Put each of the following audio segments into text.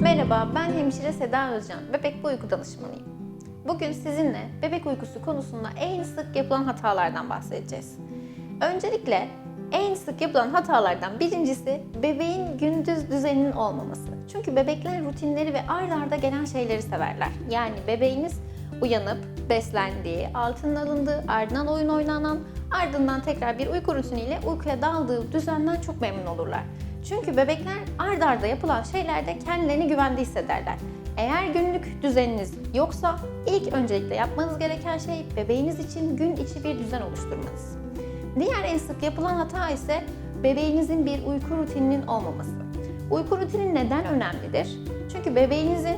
Merhaba, ben hemşire Seda Özcan, bebek uyku danışmanıyım. Bugün sizinle bebek uykusu konusunda en sık yapılan hatalardan bahsedeceğiz. Öncelikle en sık yapılan hatalardan birincisi bebeğin gündüz düzeninin olmaması. Çünkü bebekler rutinleri ve ard arda gelen şeyleri severler. Yani bebeğiniz uyanıp beslendiği, altının alındığı, ardından oyun oynanan, ardından tekrar bir uyku rutiniyle uykuya daldığı düzenden çok memnun olurlar. Çünkü bebekler ard arda yapılan şeylerde kendilerini güvende hissederler. Eğer günlük düzeniniz yoksa ilk öncelikle yapmanız gereken şey bebeğiniz için gün içi bir düzen oluşturmanız. Diğer en sık yapılan hata ise bebeğinizin bir uyku rutininin olmaması. Uyku rutini neden önemlidir? Çünkü bebeğinizin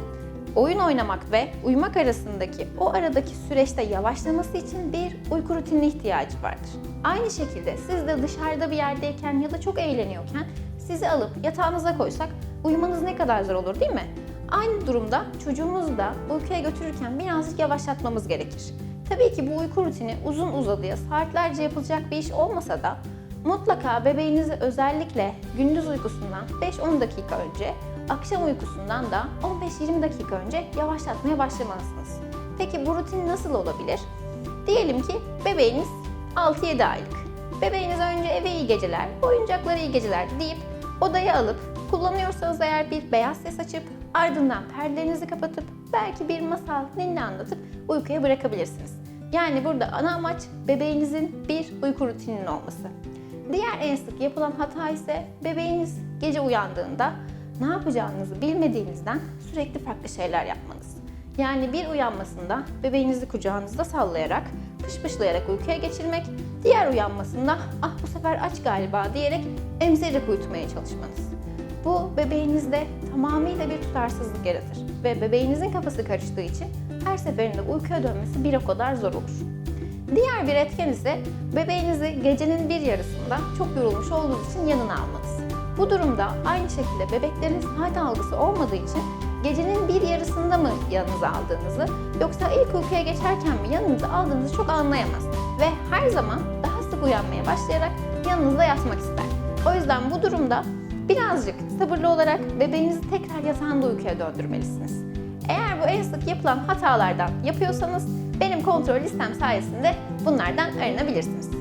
oyun oynamak ve uyumak arasındaki o aradaki süreçte yavaşlaması için bir uyku rutinine ihtiyacı vardır. Aynı şekilde siz de dışarıda bir yerdeyken ya da çok eğleniyorken sizi alıp yatağınıza koysak uyumanız ne kadar zor olur değil mi? Aynı durumda çocuğumuzu da uykuya götürürken birazcık yavaşlatmamız gerekir. Tabii ki bu uyku rutini uzun uzadıya saatlerce yapılacak bir iş olmasa da mutlaka bebeğinizi özellikle gündüz uykusundan 5-10 dakika önce, akşam uykusundan da 15-20 dakika önce yavaşlatmaya başlamalısınız. Peki bu rutin nasıl olabilir? Diyelim ki bebeğiniz 6-7 aylık. Bebeğiniz önce eve iyi geceler, oyuncaklara iyi geceler deyip odaya alıp kullanıyorsanız eğer bir beyaz ses açıp ardından perdelerinizi kapatıp belki bir masal, ninni anlatıp uykuya bırakabilirsiniz. Yani burada ana amaç bebeğinizin bir uyku rutininin olması. Diğer en sık yapılan hata ise bebeğiniz gece uyandığında ne yapacağınızı bilmediğinizden sürekli farklı şeyler yapmanız. Yani bir uyanmasında bebeğinizi kucağınızda sallayarak, pışpışlayarak uykuya geçirmek, diğer uyanmasında ah bu sefer aç galiba diyerek emzirerek uyutmaya çalışmanız. Bu bebeğinizde tamamıyla bir tutarsızlık yaratır ve bebeğinizin kafası karıştığı için her seferinde uykuya dönmesi bir o kadar zor olur. Diğer bir etken ise bebeğinizi gecenin bir yarısında çok yorulmuş olduğu için yanına almanız. Bu durumda aynı şekilde bebeklerin saat algısı olmadığı için gecenin bir yarısında mı yanınıza aldığınızı yoksa ilk uykuya geçerken mi yanınıza aldığınızı çok anlayamaz ve her zaman daha sık uyanmaya başlayarak yanınızda yatmak ister. O yüzden bu durumda birazcık sabırlı olarak bebeğinizi tekrar yatağında uykuya döndürmelisiniz. Eğer bu en sık yapılan hatalardan yapıyorsanız benim kontrol listem sayesinde bunlardan arınabilirsiniz.